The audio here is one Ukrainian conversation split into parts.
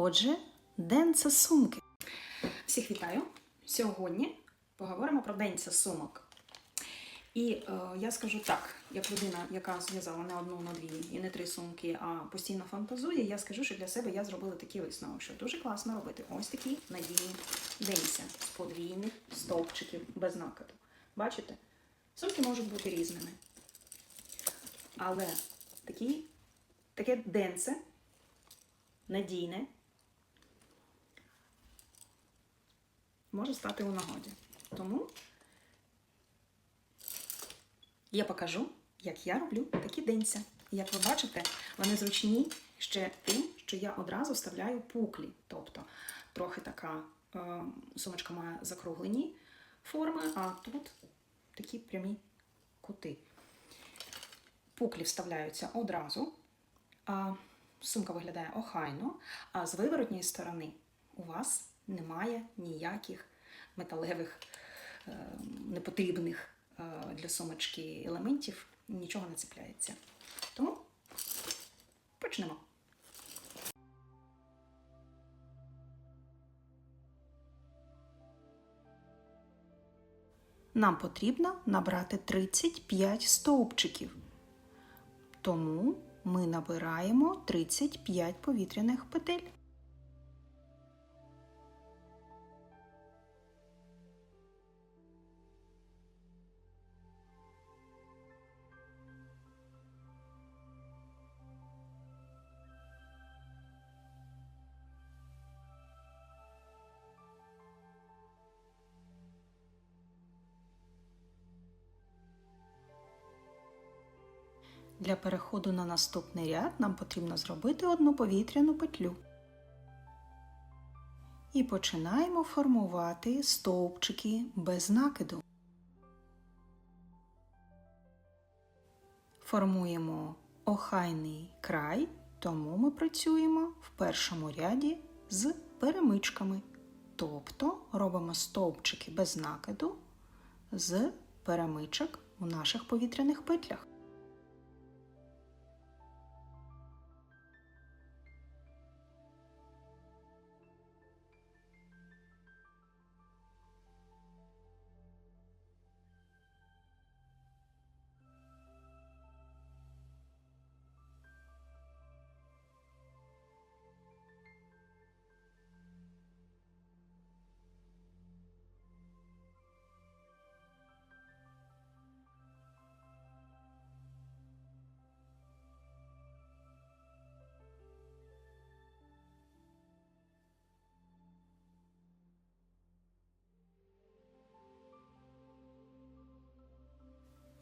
Отже, денце сумки. Всіх вітаю! Сьогодні поговоримо про денце сумок. І е, я скажу так, як людина, яка зв'язала не одну, не дві і не три сумки, а постійно фантазує, я скажу, що для себе я зробила такий висновок, що дуже класно робити ось такі надійні денця з подвійних стовпчиків без накиду. Бачите? Сумки можуть бути різними. Але такі, таке денце надійне може стати у нагоді. Тому я покажу, як я роблю такі денця. Як ви бачите, вони зручні ще тим, що я одразу вставляю пуклі. Тобто трохи така е, сумочка має закруглені форми, а тут такі прямі кути. Пуклі вставляються одразу, а сумка виглядає охайно, а з виворотньої сторони у вас немає ніяких металевих, е, непотрібних е, для сумочки елементів, нічого не цепляється. Тому почнемо. Нам потрібно набрати 35 стовпчиків. Тому ми набираємо 35 повітряних петель. Для переходу на наступний ряд нам потрібно зробити одну повітряну петлю. І починаємо формувати стовпчики без накиду. Формуємо охайний край, тому ми працюємо в першому ряді з перемичками. Тобто робимо стовпчики без накиду з перемичок в наших повітряних петлях.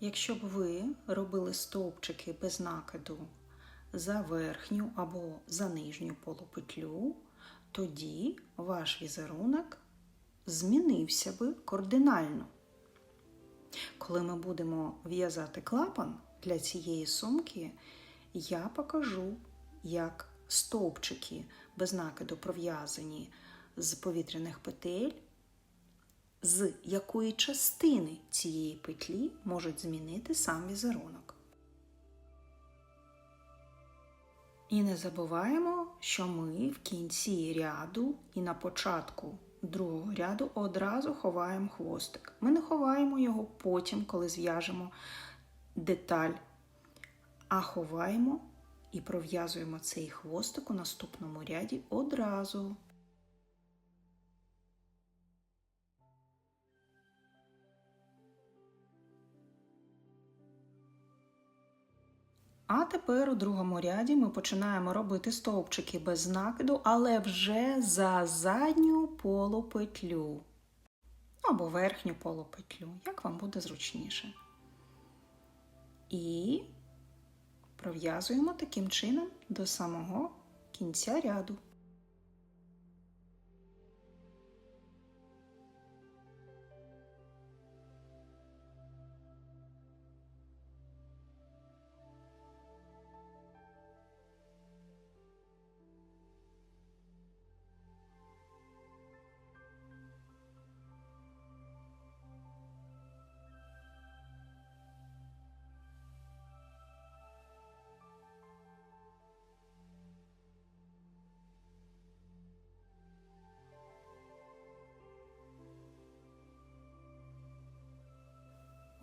Якщо б ви робили стовпчики без накиду за верхню або за нижню полупетлю, тоді ваш візерунок змінився би кардинально. Коли ми будемо в'язати клапан для цієї сумки, я покажу, як стовпчики без накиду пров'язані з повітряних петель з якої частини цієї петлі можуть змінити сам візерунок. І не забуваємо, що ми в кінці ряду і на початку другого ряду одразу ховаємо хвостик. Ми не ховаємо його потім, коли зв'яжемо деталь, а ховаємо і пров'язуємо цей хвостик у наступному ряді одразу. А тепер у другому ряді ми починаємо робити стовпчики без накиду, але вже за задню полупетлю. Або верхню полупетлю, як вам буде зручніше. І пров'язуємо таким чином до самого кінця ряду.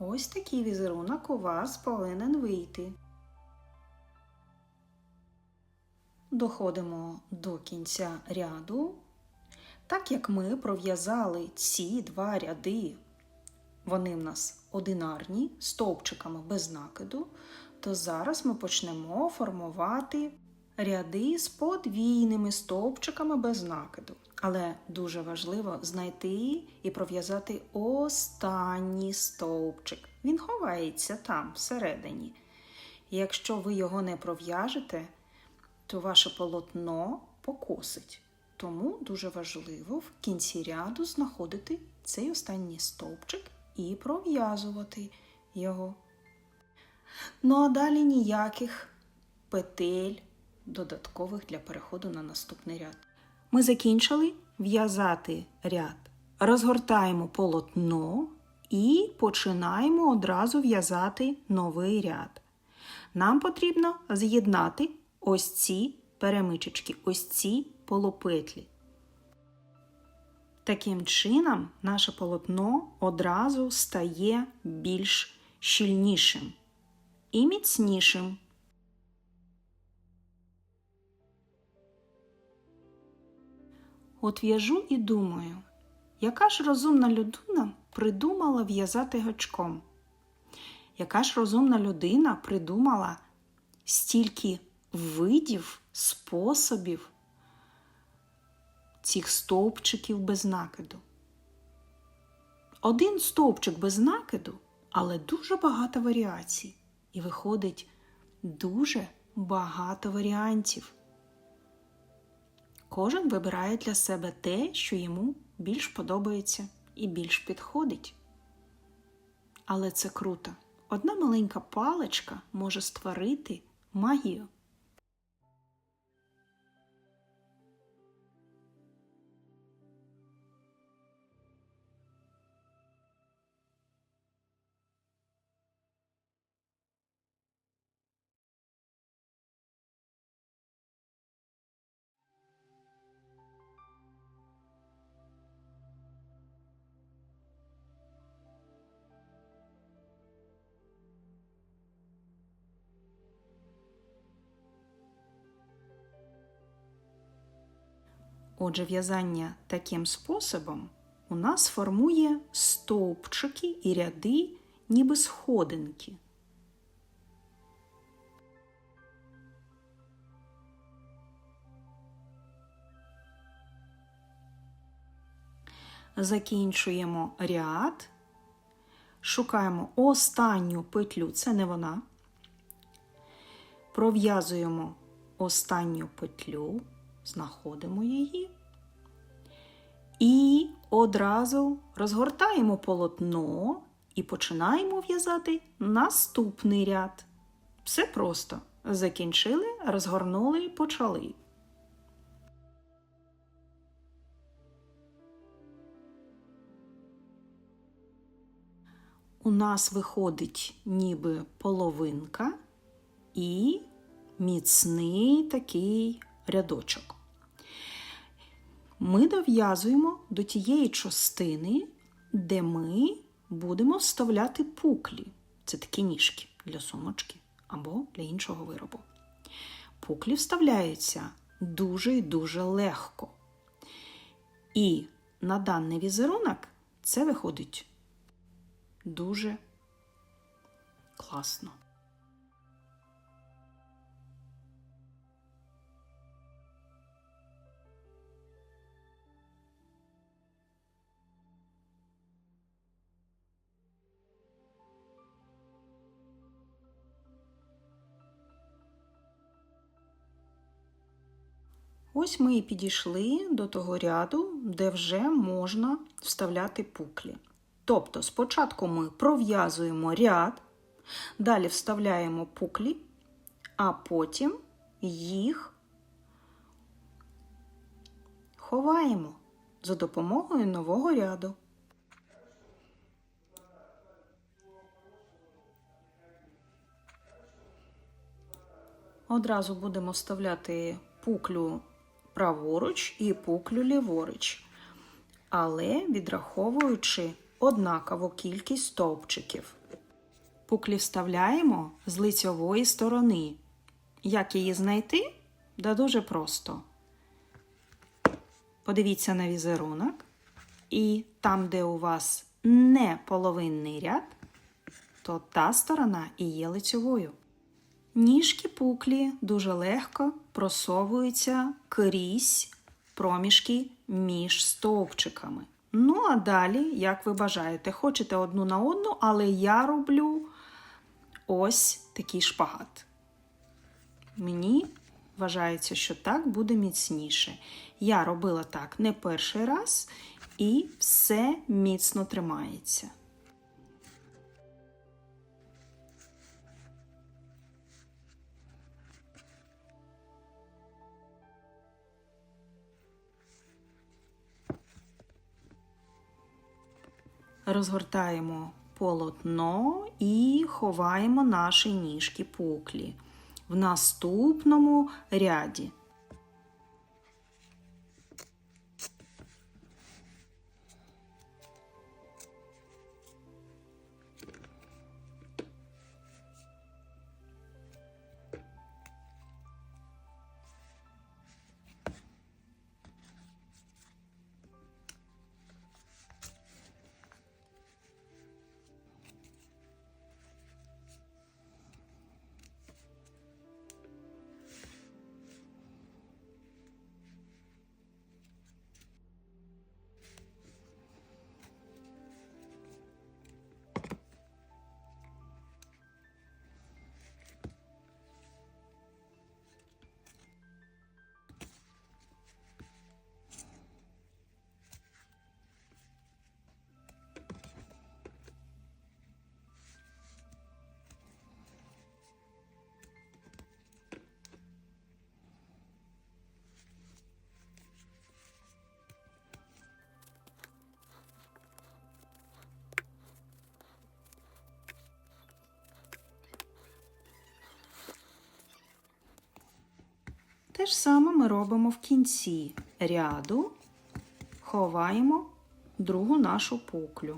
Ось такий візерунок у вас повинен вийти. Доходимо до кінця ряду. Так як ми пров'язали ці два ряди, вони в нас одинарні, стовпчиками без накиду, то зараз ми почнемо формувати ряди з подвійними стовпчиками без накиду. Але дуже важливо знайти і пров'язати останній стовпчик. Він ховається там, всередині. Якщо ви його не пров'яжете, то ваше полотно покосить. Тому дуже важливо в кінці ряду знаходити цей останній стовпчик і пров'язувати його. Ну а далі ніяких петель додаткових для переходу на наступний ряд. Ми закінчили в'язати ряд. Розгортаємо полотно і починаємо одразу в'язати новий ряд. Нам потрібно з'єднати ось ці перемичечки, ось ці полопетлі. Таким чином, наше полотно одразу стає більш щільнішим і міцнішим. От в'яжу і думаю, яка ж розумна людина придумала в'язати гачком? Яка ж розумна людина придумала стільки видів, способів цих стовпчиків без накиду? Один стовпчик без накиду, але дуже багато варіацій. І виходить дуже багато варіантів. Кожен вибирає для себе те, що йому більш подобається і більш підходить. Але це круто. Одна маленька паличка може створити магію. Отже, в'язання таким способом у нас формує стовпчики і ряди, ніби сходинки. Закінчуємо ряд, шукаємо останню петлю, це не вона. Пров'язуємо останню петлю знаходимо її і одразу розгортаємо полотно і починаємо в'язати наступний ряд. Все просто. Закінчили, розгорнули і почали. У нас виходить ніби половинка і міцний такий рядочок. Ми дов'язуємо до тієї частини, де ми будемо вставляти пуклі. Це такі ніжки для сумочки або для іншого виробу. Пуклі вставляються дуже і дуже легко. І на даний візерунок це виходить дуже класно. Ось ми і підійшли до того ряду, де вже можна вставляти пуклі. Тобто, спочатку ми пров'язуємо ряд, далі вставляємо пуклі, а потім їх ховаємо за допомогою нового ряду. Одразу будемо вставляти пуклю праворуч і пуклю ліворуч, але відраховуючи однакову кількість стовпчиків. Пуклі вставляємо з лицьової сторони. Як її знайти? Да дуже просто. Подивіться на візерунок. І там, де у вас не половинний ряд, то та сторона і є лицьовою. Ніжки пуклі дуже легко просовуються крізь проміжки між стовпчиками. Ну, а далі, як ви бажаєте, хочете одну на одну, але я роблю ось такий шпагат. Мені вважається, що так буде міцніше. Я робила так не перший раз, і все міцно тримається. Розгортаємо полотно і ховаємо наші ніжки пуклі в наступному ряді. Те ж саме ми робимо в кінці ряду, ховаємо другу нашу пуклю.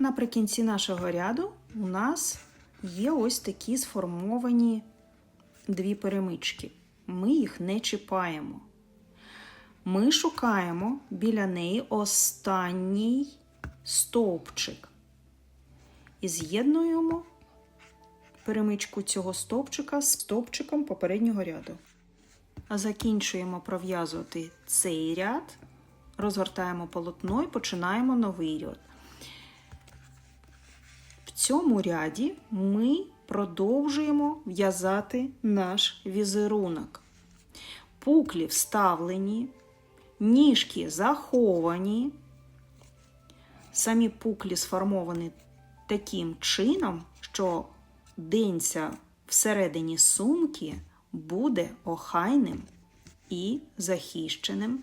Наприкінці нашого ряду у нас є ось такі сформовані дві перемички. Ми їх не чіпаємо. Ми шукаємо біля неї останній стовпчик і з'єднуємо перемичку цього стовпчика з стовпчиком попереднього ряду. Закінчуємо пров'язувати цей ряд, розгортаємо полотно і починаємо новий ряд. Цьому ряді ми продовжуємо в'язати наш візерунок. Пуклі вставлені, ніжки заховані. Самі пуклі сформовані таким чином, що денця всередині сумки буде охайним і захищеним.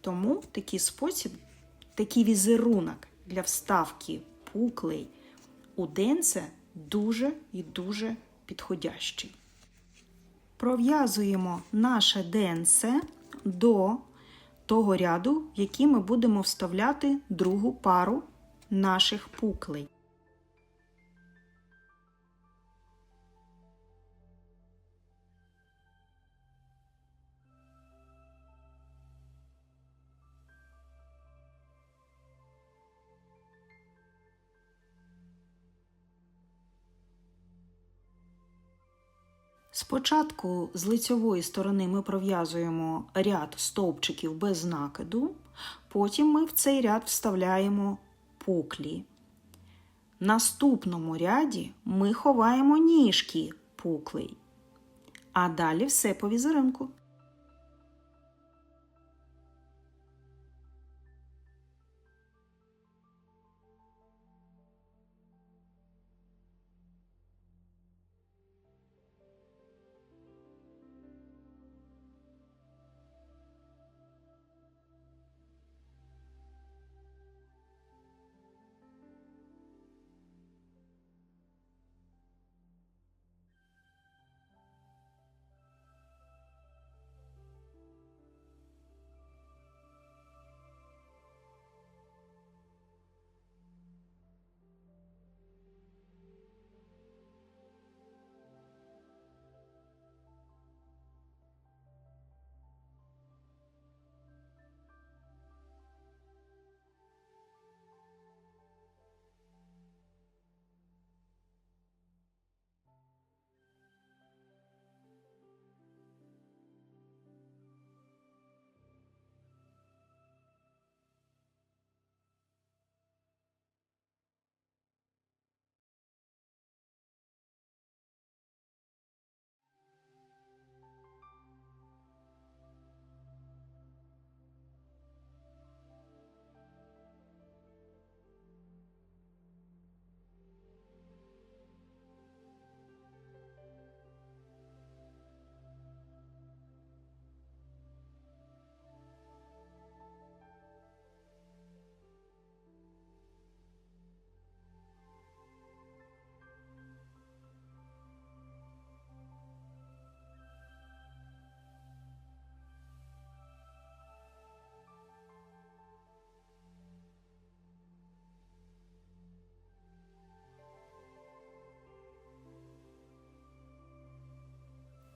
Тому такий спосіб, такий візерунок для вставки пуклей у денце дуже і дуже підходящий. Пров'язуємо наше денце до того ряду, в який ми будемо вставляти другу пару наших пуклей. Спочатку з лицьової сторони ми пров'язуємо ряд стовпчиків без накиду, потім ми в цей ряд вставляємо пуклі. В наступному ряді ми ховаємо ніжки пуклей, а далі все по візерунку.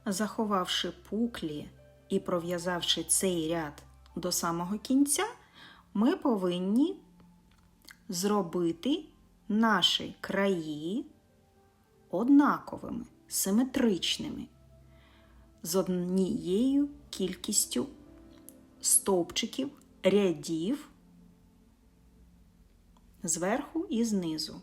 Заховавши пуклі і пров'язавши цей ряд до самого кінця, ми повинні зробити наші краї однаковими, симетричними, з однією кількістю стовпчиків, рядів зверху і знизу.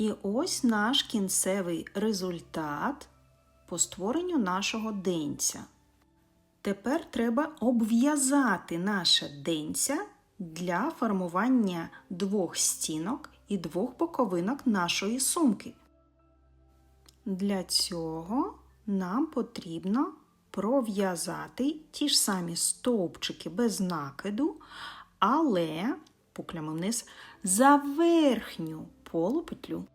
І ось наш кінцевий результат по створенню нашого денця. Тепер треба обв'язати наше денця для формування двох стінок і двох боковинок нашої сумки. Для цього нам потрібно пров'язати ті ж самі стовпчики без накиду, але пуклями вниз за верхню полупетлю.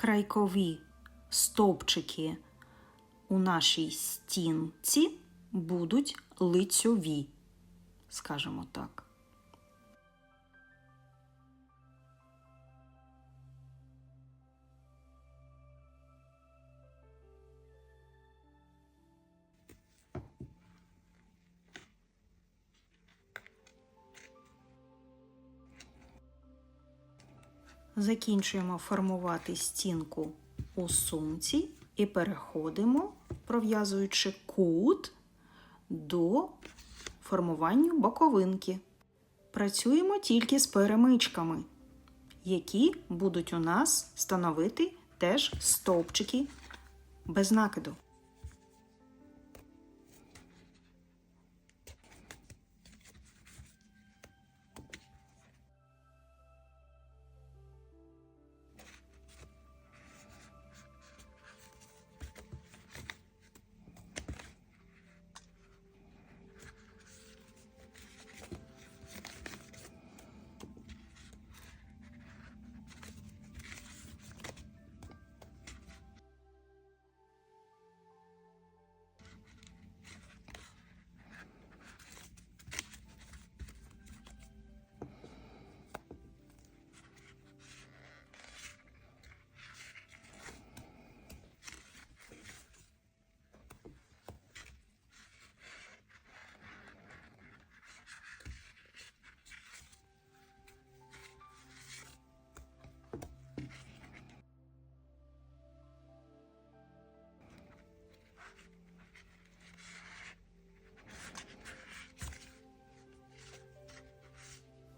Крайкові стовпчики у нашій стінці будуть лицьові, скажімо так. Закінчуємо формувати стінку у сумці і переходимо, пров'язуючи кут до формування боковинки. Працюємо тільки з перемичками, які будуть у нас становити теж стовпчики без накиду.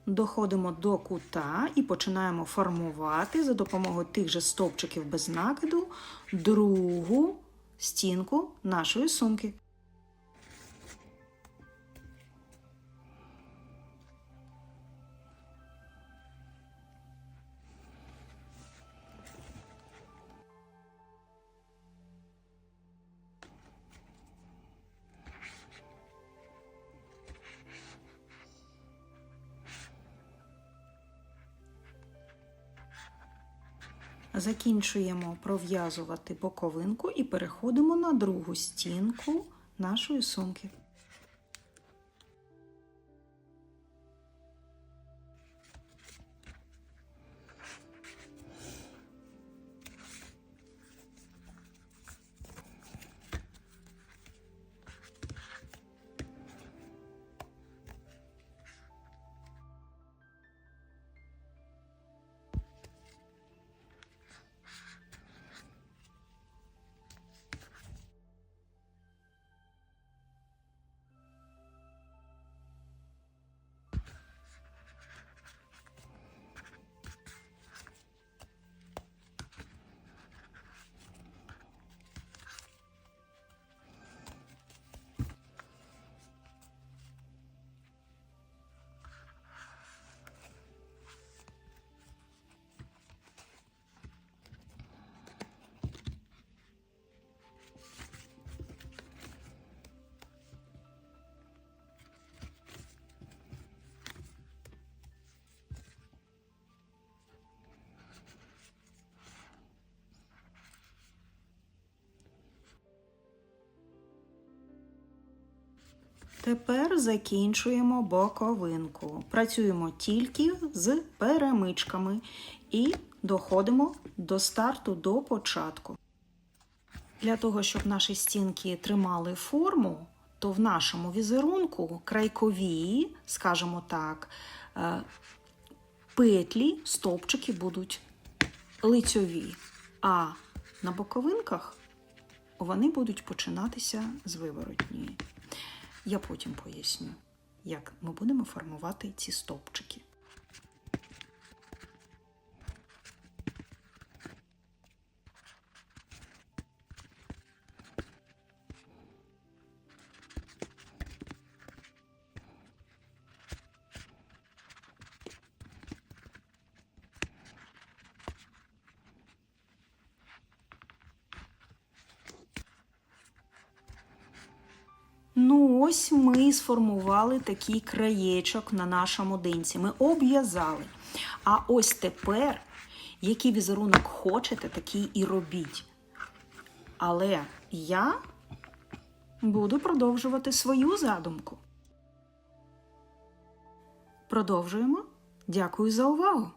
Доходимо до кута і починаємо формувати за допомогою тих же стовпчиків без накиду другу стінку нашої сумки. Закінчуємо пров'язувати боковинку і переходимо на другу стінку нашої сумки. Тепер закінчуємо боковинку. Працюємо тільки з перемичками і доходимо до старту до початку. Для того, щоб наші стінки тримали форму, то в нашому візерунку крайкові, скажімо так, е, петлі, стовпчики будуть лицьові, а на боковинках вони будуть починатися з виворотньої. Я потім поясню, як ми будемо формувати ці стовпчики. Ось ми сформували такий краєчок на нашому динці. Ми обв'язали. А ось тепер Який візерунок хочете, такий і робіть. Але я буду продовжувати свою задумку. Продовжуємо. Дякую за увагу!